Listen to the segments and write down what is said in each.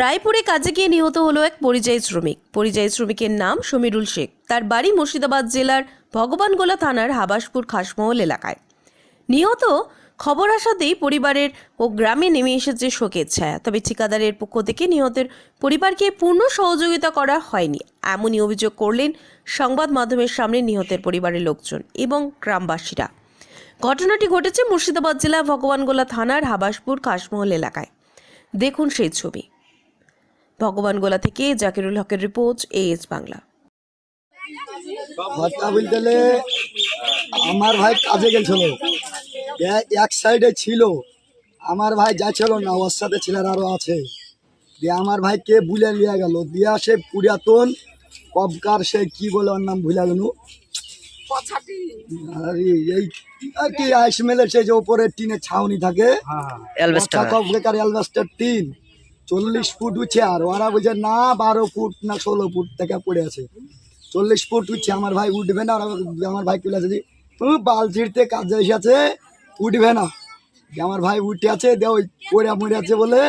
রায়পুরে কাজে গিয়ে নিহত হলো এক পরিযায়ী শ্রমিক। পরিযায়ী শ্রমিকের নাম সমীরুল শেখ। তার বাড়ি মুর্শিদাবাদ জেলার ভগবানগোলা থানার হাবাসপুর খাসমহল এলাকায়। নিহত খবর আসাতেই পরিবারের ও গ্রামে নেমে এসেছে শোকের ছায়া। তবে ঠিকাদারের পক্ষ থেকে নিহতের পরিবারকে পূর্ণ সহযোগিতা করা হয়নি। এমনই অভিযোগ করলেন সংবাদ মাধ্যমের সামনে নিহতের পরিবারের লোকজন এবং গ্রামবাসীরা। ঘটনাটি ঘটেছে মুর্শিদাবাদ জেলা ভগবানগোলা থানার হাবাসপুর খাসমহল এলাকায়। দেখুন সেই ছবি। ভগবানগোলা থেকে জাকিরুল হকের রিপোর্ট এএস বাংলা। কথা বলতে আমার ভাই কাজে গেছিল। এক সাইডে ছিল। আমার ভাই যাচ্ছিল না ওর সাথে ছেলের আরও আছে। দিয়ে আমার ভাই কে বুলে নিয়ে গেল। দিয়া সে পুরাতন কবকার সে কি বলে ওর নাম ভুলে গেল আরে এই আর কি আইস মেলে সে যে ওপরে টিনের ছাউনি থাকে। কবকার অ্যালবাস্টার টিন। চল্লিশ ফুট উঠছে আর ওরা বলছে, না, বারো ফুট না ষোলো ফুট থেকে পড়ে আছে। চল্লিশ ফুট উঠছে আমার ভাই উঠবে না, ওরা আমার ভাই তুলে আছে যে তুমি বাল ছিঁড়তে কাজে এসেছে উঠবে না। আমার ভাই উঠে আছে দে ওই পড়ে মরে আছে বলে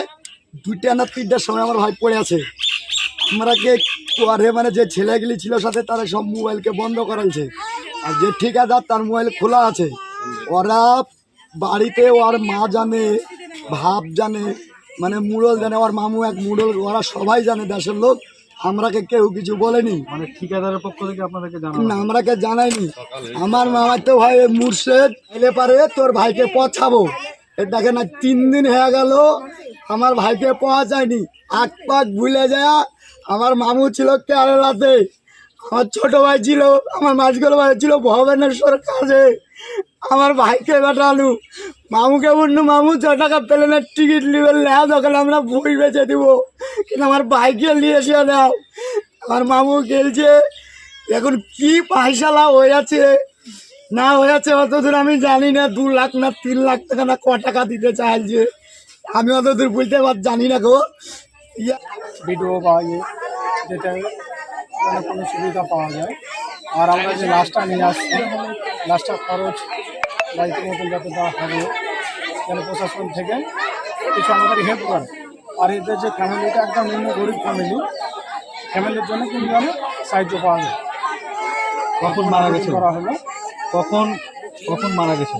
দুইটা না তিনটার সময় আমার ভাই পড়ে আছে। আমরা আমরাকে পরে মানে যে ছেলেগুলি ছিল সাথে, তারা সব মোবাইলকে বন্ধ করাইছে আর যে ঠিক ঠিকাদার, তার মোবাইল খোলা আছে। ওরা বাড়িতে ওর মা জানে ভাব জানে মানে মুড়ল জানে ওর মামু এক মুড়ল ওরা সবাই জানে দেশের লোক। আমরাকে কেউ কিছু বলেনি। মানে ঠিকাদারের পক্ষ থেকে আপনাদেরকে না আমরাকে জানাইনি আমার মামার তো ভাই মুর্শেদ এলে পারে তোর ভাইকে পছাবো এ দেখে না তিন দিন হয়ে গেল আমার ভাইকে পাওয়া যায়নি আগ পাক ভুলে যায় আমার মামু ছিল কেরালাতে। আমার ছোট ভাই ছিল, আমার মাঝগুলো ভাই ছিল ভবেনেশ্বর কাজে। আমার ভাইকে বেটালু মামুকে বললু মামু ছ টাকা প্লেনের টিকিট নিবে লেয়া দোকান আমরা বই বেচে দিব। কিন্তু আমার ভাইকে নিয়ে এসে দাও। আমার মামু গেলছে। এখন কি পয়সালা হয়েছে? না হয়েছে অত দূর আমি জানি না, দু লাখ না তিন লাখ টাকা না ক টাকা দিতে চাইছে। আমি অত দূর বুঝতে পার, জানি না গো। ভিডিও পাওয়া যায় যেটা কোনো কোনো সুবিধা পাওয়া যায়। আর আমরা যে লাশটা নিয়ে আসছি লাশটা খরচ বাড়িতে মতন যাতে দেওয়া হবে যেন প্রশাসন থেকে কিছু আমাদের হেল্প করে। আর এদের যে ফ্যামিলিটা একদম নিম্ন গরিব ফ্যামিলি ফ্যামিলির জন্য কিন্তু যেন সাহায্য পাওয়া যায়। কখন মারা গেছে করা হলো। কখন কখন মারা গেছে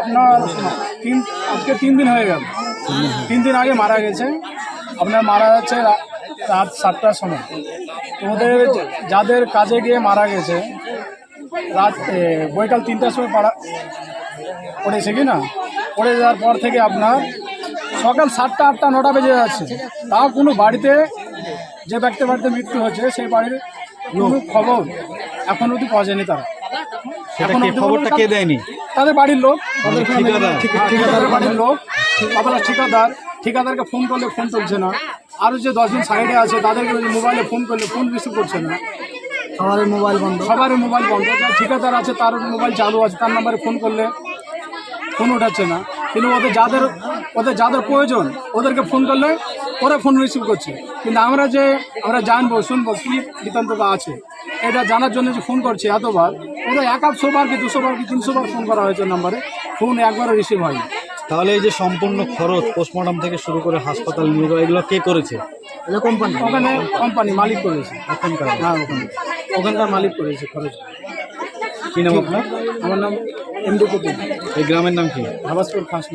আপনার তিন আজকে তিন দিন হয়ে গেল। তিন দিন আগে মারা গেছে। আপনার মারা যাচ্ছে রাত সাতটার সময়। তো ওদের যাদের কাজে গিয়ে মারা গেছে রাত বৈকাল তিনটার সময় পাড়া পড়েছে কি না? পড়ে যাওয়ার পর থেকে আপনার সকাল সাতটা আটটা নটা বেজে যাচ্ছে। তাও কোনো বাড়িতে যে ব্যক্তি বাড়িতে মৃত্যু হচ্ছে সেই বাড়ির কোনো খবর এখন অবধি পাওয়া যায়নি তারা। এখনও খবরটা কে দেয়নি? তাদের বাড়ির লোক। তাদের ঠিকাদার? বাড়ির লোক। তারপরে ঠিকাদার। ঠিকাদারকে ফোন করলে ফোন তুলছে না। আরও যে দশজন সাইডে আছে তাদেরকে মোবাইলে ফোন করলে ফোন রিসিভ করছে না। সবার মোবাইল বন্ধ। সবারই মোবাইল বন্ধ। যার ঠিকাদার আছে তার মোবাইল চালু আছে তার নাম্বারে ফোন করলে ফোন উঠাচ্ছে না। কিন্তু ওদের যাদের ওদের যাদের প্রয়োজন ওদেরকে ফোন করলে ওরা ফোন রিসিভ করছে। কিন্তু আমরা যে আমরা জানব শুনব কী বৃত্তান্তটা আছে এটা জানার জন্য যে ফোন করছে এতবার ওদের এক একশো বার কি দুশো বার কি তিনশো বার ফোন করা হয়েছে নাম্বারে ফোন একবারও রিসিভ হয়নি। তাহলে এই যে সম্পূর্ণ খরচ পোস্টমর্টম থেকে শুরু করে হাসপাতাল নিয়ে যাওয়া এগুলো কে করেছে? কোম্পানি ওখানে কোম্পানি মালিক করেছে। এখনকার হ্যাঁ ওখানে। ওখানকার মালিক করেছে খরচ। কী নাম আপনার? আমার নাম এমডি কপি এই গ্রামের নাম কি? আবাসপুর ফার্স্ট